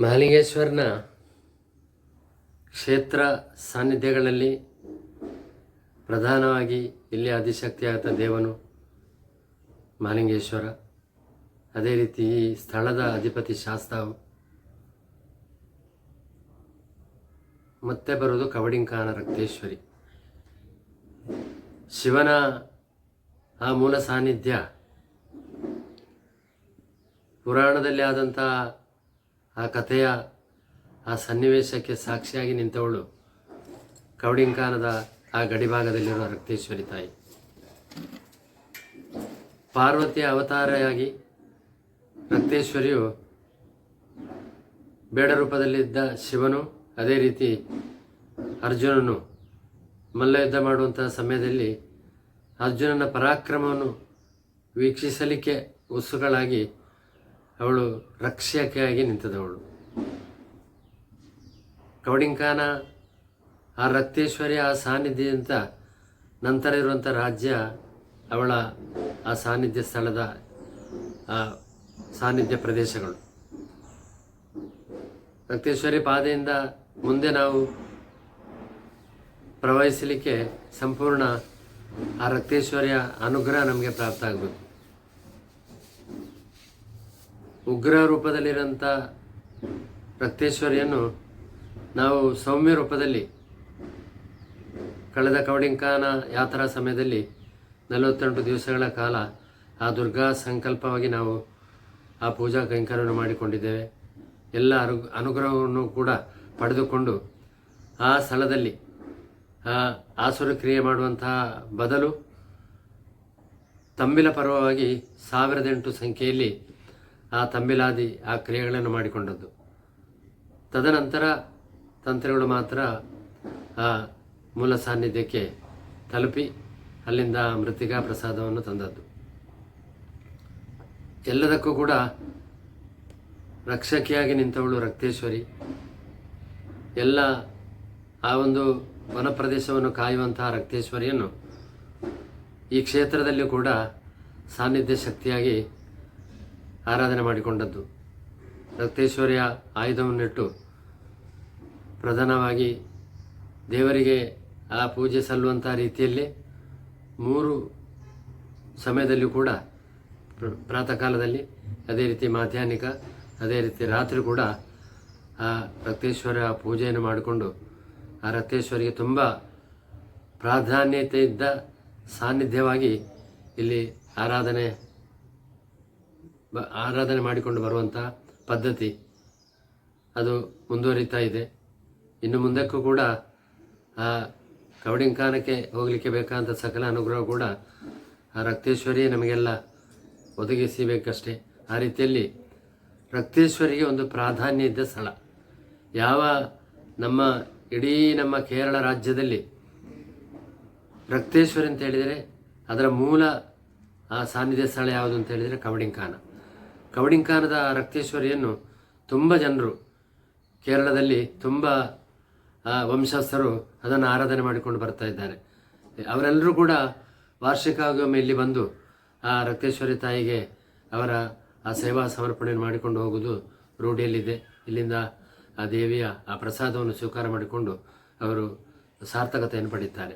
ಮಹಾಲಿಂಗೇಶ್ವರನ ಕ್ಷೇತ್ರ ಸಾನ್ನಿಧ್ಯಗಳಲ್ಲಿ ಪ್ರಧಾನವಾಗಿ ಇಲ್ಲಿ ಅಧಿಶಕ್ತಿಯಾದ ದೇವನು ಮಹಾಲಿಂಗೇಶ್ವರ ಅದೇ ರೀತಿ ಈ ಸ್ಥಳದ ಅಧಿಪತಿ ಶಾಸ್ತಾವು. ಮತ್ತೆ ಬರೋದು ಕವಡಿಂಕಾನ ರಕ್ತೇಶ್ವರಿ. ಶಿವನ ಆ ಮೂಲ ಸಾನ್ನಿಧ್ಯ ಪುರಾಣದಲ್ಲಿ ಆದಂಥ ಆ ಕಥೆಯ, ಆ ಸನ್ನಿವೇಶಕ್ಕೆ ಸಾಕ್ಷಿಯಾಗಿ ನಿಂತವಳು ಕವಡಿಂಕಾನದ ಆ ಗಡಿಭಾಗದಲ್ಲಿರುವ ರಕ್ತೇಶ್ವರಿ ತಾಯಿ. ಪಾರ್ವತಿಯ ಅವತಾರೆಯಾಗಿ ರಕ್ತೇಶ್ವರಿಯು ಬೇಡ ರೂಪದಲ್ಲಿದ್ದ ಶಿವನು, ಅದೇ ರೀತಿ ಅರ್ಜುನನು ಮಲ್ಲಯುದ್ಧ ಮಾಡುವಂತಹ ಸಮಯದಲ್ಲಿ ಅರ್ಜುನನ ಪರಾಕ್ರಮವನ್ನು ವೀಕ್ಷಿಸಲಿಕ್ಕೆ ಉತ್ಸುಗಳಾಗಿ ಅವಳು ರಕ್ಷಕಿಯಾಗಿ ನಿಂತಿದ್ದವಳು ಕವಡಿಂಕಾನ, ಆ ರಕ್ತೇಶ್ವರಿ, ಆ ಸಾನ್ನಿಧ್ಯದಿಂದ ನಂತರ ಇರುವಂಥ ರಾಜ್ಯ ಅವಳ ಆ ಸಾನ್ನಿಧ್ಯ ಸ್ಥಳದ ಆ ಸಾನ್ನಿಧ್ಯ ಪ್ರದೇಶಗಳು. ರಕ್ತೇಶ್ವರಿ ಪಾದೆಯಿಂದ ಮುಂದೆ ನಾವು ಪ್ರವಹಿಸಲಿಕ್ಕೆ ಸಂಪೂರ್ಣ ಆ ರಕ್ತೇಶ್ವರಿಯ ಅನುಗ್ರಹ ನಮಗೆ ಪ್ರಾಪ್ತ ಆಗಬೇಕು ಉಗ್ರ ರೂಪದಲ್ಲಿರೋಂಥ ರಕ್ತೇಶ್ವರಿಯನ್ನು ನಾವು ಸೌಮ್ಯ ರೂಪದಲ್ಲಿ ಕಳೆದ ಕವಡಿಂಕಾನ ಯಾತ್ರಾ ಸಮಯದಲ್ಲಿ ನಲವತ್ತೆಂಟು ದಿವಸಗಳ ಕಾಲ ಆ ದುರ್ಗಾ ಸಂಕಲ್ಪವಾಗಿ ನಾವು ಆ ಪೂಜಾ ಕೈಂಕರ್ಯವನ್ನು ಮಾಡಿಕೊಂಡಿದ್ದೇವೆ. ಎಲ್ಲ ಅನು ಅನುಗ್ರಹವನ್ನು ಕೂಡ ಪಡೆದುಕೊಂಡು ಆ ಸ್ಥಳದಲ್ಲಿ ಆ ಆಸುರ ಕ್ರಿಯೆ ಮಾಡುವಂತಹ ಬದಲು ತಂಬಿಲ ಪರ್ವವಾಗಿ ಸಾವಿರದ ಎಂಟು ಸಂಖ್ಯೆಯಲ್ಲಿ ಆ ತಂಬಿಲಾದಿ ಆ ಕ್ರಿಯೆಗಳನ್ನು ಮಾಡಿಕೊಂಡದ್ದು. ತದನಂತರ ತಂತ್ರಗಳು ಮಾತ್ರ ಆ ಮೂಲ ಸಾನ್ನಿಧ್ಯಕ್ಕೆ ತಲುಪಿ ಅಲ್ಲಿಂದ ಮೃತ್ತಿಕಾ ಪ್ರಸಾದವನ್ನು ತಂದದ್ದು. ಎಲ್ಲದಕ್ಕೂ ಕೂಡ ರಕ್ಷಕಿಯಾಗಿ ನಿಂತವಳು ರಕ್ತೇಶ್ವರಿ. ಎಲ್ಲ ಆ ಒಂದು ವನ ಪ್ರದೇಶವನ್ನು ಕಾಯುವಂತಹ ರಕ್ತೇಶ್ವರಿಯನ್ನು ಈ ಕ್ಷೇತ್ರದಲ್ಲಿ ಕೂಡ ಸಾನ್ನಿಧ್ಯ ಶಕ್ತಿಯಾಗಿ ಆರಾಧನೆ ಮಾಡಿಕೊಂಡದ್ದು. ರಕ್ತೇಶ್ವರಿಯ ಆಯುಧವನ್ನಿಟ್ಟು ಪ್ರಧಾನವಾಗಿ ದೇವರಿಗೆ ಆ ಪೂಜೆ ಸಲ್ಲುವಂಥ ರೀತಿಯಲ್ಲಿ ಮೂರು ಸಮಯದಲ್ಲೂ ಕೂಡ ಪ್ರ- ಪ್ರಾತಃ ಕಾಲದಲ್ಲಿ ಅದೇ ರೀತಿ ಮಾಧ್ಯಾಹ್ನಿಕ, ಅದೇ ರೀತಿ ರಾತ್ರಿ ಕೂಡ ಆ ರಕ್ತೇಶ್ವರ ಪೂಜೆಯನ್ನು ಮಾಡಿಕೊಂಡು ಆ ರಕ್ತೇಶ್ವರಿಗೆ ತುಂಬ ಪ್ರಾಧಾನ್ಯತೆಯಿದ್ದ ಸಾನ್ನಿಧ್ಯವಾಗಿ ಇಲ್ಲಿ ಆರಾಧನೆ ಬ- ಆರಾಧನೆ ಮಾಡಿಕೊಂಡು ಬರುವಂಥ ಪದ್ಧತಿ ಅದು ಮುಂದುವರಿತಾ ಇದೆ. ಇನ್ನು ಮುಂದಕ್ಕೂ ಕೂಡ ಆ ಕವಡಿಂಕಾನಕ್ಕೆ ಹೋಗಲಿಕ್ಕೆ ಬೇಕಾದಂಥ ಸಕಲ ಅನುಗ್ರಹ ಕೂಡ ಆ ರಕ್ತೇಶ್ವರಿಯೇ ನಮಗೆಲ್ಲ ಒದಗಿಸಬೇಕಷ್ಟೇ. ಆ ರೀತಿಯಲ್ಲಿ ರಕ್ತೇಶ್ವರಿಗೆ ಒಂದು ಪ್ರಾಧಾನ್ಯ ಇದ್ದ ಸ್ಥಳ. ಯಾವ ನಮ್ಮ ಇಡೀ ನಮ್ಮ ಕೇರಳ ರಾಜ್ಯದಲ್ಲಿ ರಕ್ತೇಶ್ವರಿ ಅಂತ ಹೇಳಿದರೆ ಅದರ ಮೂಲ ಆ ಸಾನ್ನಿಧ್ಯ ಸ್ಥಳ ಯಾವುದು ಅಂತ ಹೇಳಿದರೆ ಕವಡಿಂಕಾನ ಕವಡಿಂಕಾನದ ರಕ್ತೇಶ್ವರಿಯನ್ನು ತುಂಬ ಜನರು ಕೇರಳದಲ್ಲಿ ತುಂಬ ವಂಶಸ್ಥರು ಅದನ್ನು ಆರಾಧನೆ ಮಾಡಿಕೊಂಡು ಬರ್ತಾ ಇದ್ದಾರೆ. ಅವರೆಲ್ಲರೂ ಕೂಡ ವಾರ್ಷಿಕವಾಗಿ ಇಲ್ಲಿ ಬಂದು ಆ ರಕ್ತೇಶ್ವರಿ ತಾಯಿಗೆ ಅವರ, ಆ ಸೇವಾ ಸಮರ್ಪಣೆಯನ್ನು ಮಾಡಿಕೊಂಡು ಹೋಗುವುದು ರೂಢಿಯಲ್ಲಿದೆ. ಇಲ್ಲಿಂದ ಆ ದೇವಿಯ ಆ ಪ್ರಸಾದವನ್ನು ಸ್ವೀಕಾರ ಮಾಡಿಕೊಂಡು ಅವರು ಸಾರ್ಥಕತೆಯನ್ನು ಪಡೆಯುತ್ತಾರೆ.